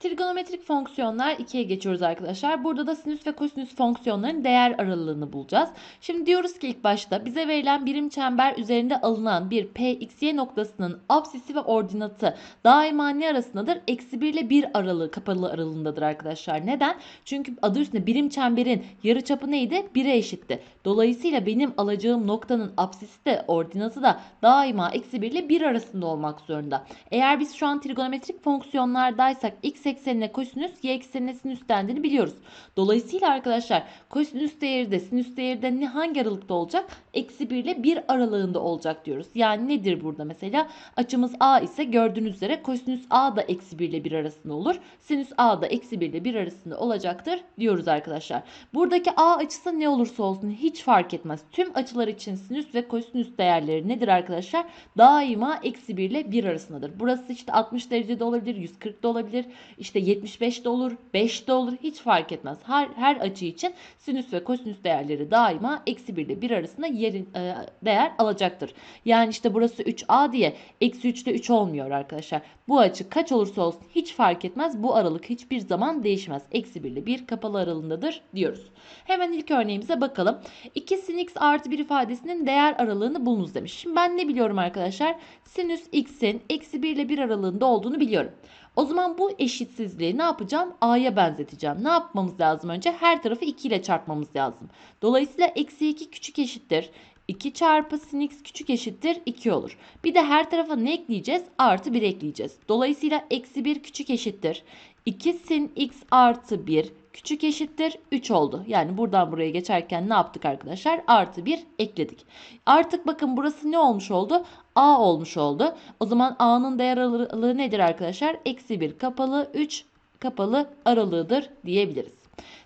Trigonometrik fonksiyonlar 2'ye geçiyoruz arkadaşlar. Burada da sinüs ve kosinüs fonksiyonların değer aralığını bulacağız. Şimdi diyoruz ki ilk başta bize verilen birim çember üzerinde alınan bir PXY noktasının apsisi ve ordinatı daima ne arasındadır? Eksi 1 ile 1 aralığı kapalı aralığındadır arkadaşlar. Neden? Çünkü adı üstünde birim çemberin yarıçapı neydi? 1'e eşitti. Dolayısıyla benim alacağım noktanın apsisi de ordinatı da daima eksi 1 ile 1 arasında olmak zorunda. Eğer biz şu an trigonometrik fonksiyonlardaysak x eksenine kosinüs, y eksenine sinüs dendiğini biliyoruz. Dolayısıyla arkadaşlar kosinüs değeri de sinüs değeri de ne hangi aralıkta olacak? Eksi 1 ile 1 aralığında olacak diyoruz. Yani nedir burada mesela? Açımız a ise gördüğünüz üzere kosinüs a da eksi 1 ile 1 arasında olur. Sinüs a da eksi 1 ile 1 arasında olacaktır diyoruz arkadaşlar. Buradaki a açısı ne olursa olsun hiç fark etmez. Tüm açılar için sinüs ve kosinüs değerleri nedir arkadaşlar? Daima eksi 1 ile 1 arasındadır. Burası işte 60 derecede olabilir, 140 da olabilir, işte 75 de olur, 5 de olur hiç fark etmez. Her, her açı için sinüs ve kosinüs değerleri daima eksi 1 ile 1 arasında yerin, e, değer alacaktır. Yani işte burası 3a diye eksi 3 ile 3 olmuyor arkadaşlar. Bu açı kaç olursa olsun hiç fark etmez. Bu aralık hiçbir zaman değişmez. Eksi 1 ile 1 kapalı aralığındadır diyoruz. Hemen ilk örneğimize bakalım. 2 sin x artı 1 ifadesinin değer aralığını bulunuz demiş. Şimdi ben ne biliyorum arkadaşlar? Sinüs x'in eksi 1 ile 1 aralığında olduğunu biliyorum. O zaman bu eşitsizliği ne yapacağım? A'ya benzeteceğim. Ne yapmamız lazım önce? Her tarafı 2 ile çarpmamız lazım. Dolayısıyla eksi 2 küçük eşittir. 2 çarpı sin x küçük eşittir 2 olur. Bir de her tarafa ne ekleyeceğiz? Artı 1 ekleyeceğiz. Dolayısıyla eksi 1 küçük eşittir. 2 sin x artı 1 küçük eşittir 3 oldu. Yani buradan buraya geçerken ne yaptık arkadaşlar? Artı 1 ekledik. Artık bakın burası ne olmuş oldu? A olmuş oldu. O zaman A'nın değer aralığı nedir arkadaşlar? Eksi 1 kapalı 3 kapalı aralığıdır diyebiliriz.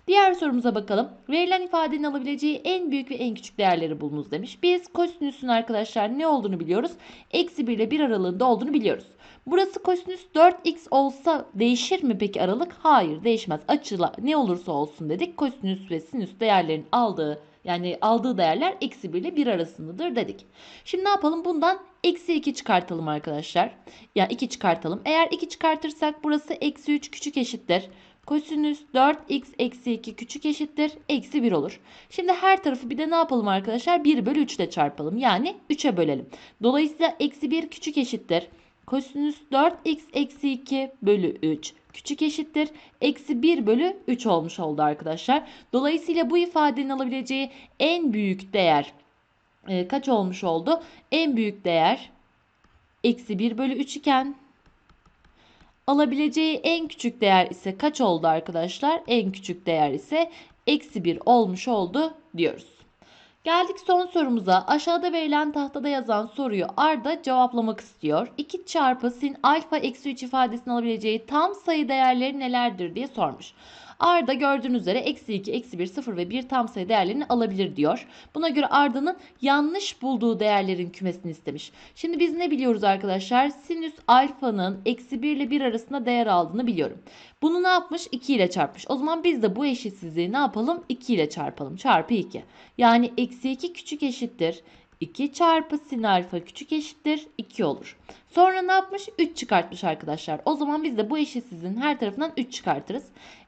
Diğer sorumuza bakalım. Verilen ifadenin alabileceği en büyük ve en küçük değerleri bulunuz demiş. Biz kosinüsün arkadaşlar ne olduğunu biliyoruz? Eksi 1 ile 1 aralığında olduğunu biliyoruz. Burası kosinüs 4x olsa değişir mi peki aralık? Hayır değişmez. Açıla ne olursa olsun dedik. Kosinüs ve sinüs değerlerin aldığı yani aldığı değerler eksi 1 ile 1 arasındadır dedik. Şimdi ne yapalım? Bundan eksi 2 çıkartalım arkadaşlar. Yani 2 çıkartalım. Eğer 2 çıkartırsak burası eksi 3 küçük eşittir. Kosinüs 4x eksi 2 küçük eşittir. Eksi 1 olur. Şimdi her tarafı bir de ne yapalım arkadaşlar? 1 bölü 3 ile çarpalım. Yani 3'e bölelim. Dolayısıyla eksi 1 küçük eşittir. Kosinüs 4x eksi 2 bölü 3 küçük eşittir. Eksi 1 bölü 3 olmuş oldu arkadaşlar. Dolayısıyla bu ifadenin alabileceği en büyük değer e, kaç olmuş oldu? En büyük değer eksi 1 bölü 3 iken alabileceği en küçük değer ise kaç oldu arkadaşlar? En küçük değer ise eksi 1 olmuş oldu diyoruz. Geldik son sorumuza. Aşağıda verilen tahtada yazan soruyu Arda cevaplamak istiyor. 2 çarpı sin alfa eksi 3 ifadesini alabileceği tam sayı değerleri nelerdir diye sormuş. Arda gördüğünüz üzere eksi 2, eksi 1, 0 ve 1 tam sayı değerlerini alabilir diyor. Buna göre Arda'nın yanlış bulduğu değerlerin kümesini istemiş. Şimdi biz ne biliyoruz arkadaşlar? Sinüs alfanın eksi 1 ile 1 arasında değer aldığını biliyorum. Bunu ne yapmış? 2 ile çarpmış. O zaman biz de bu eşitsizliği ne yapalım? 2 ile çarpalım. Çarpı 2. Yani eksi 2 küçük eşittir. 2 çarpı sin alfa küçük eşittir 2 olur. Sonra ne yapmış? 3 çıkartmış arkadaşlar. O zaman biz de bu eşitsizliğin her tarafından 3 çıkartırız.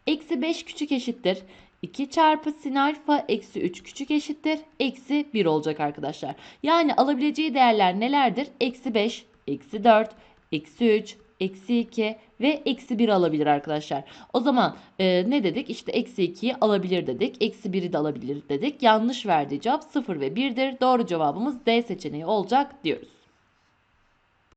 Eksi 5 küçük eşittir. 2 çarpı sin alfa eksi 3 küçük eşittir. Eksi 1 olacak arkadaşlar. Yani alabileceği değerler nelerdir? Eksi 5, eksi 4, eksi 3, eksi 2 ve eksi 1 alabilir arkadaşlar. O zaman e, ne dedik? İşte eksi 2'yi alabilir dedik. Eksi 1'i de alabilir dedik. Yanlış verdiği cevap 0 ve 1'dir. Doğru cevabımız D seçeneği olacak diyoruz.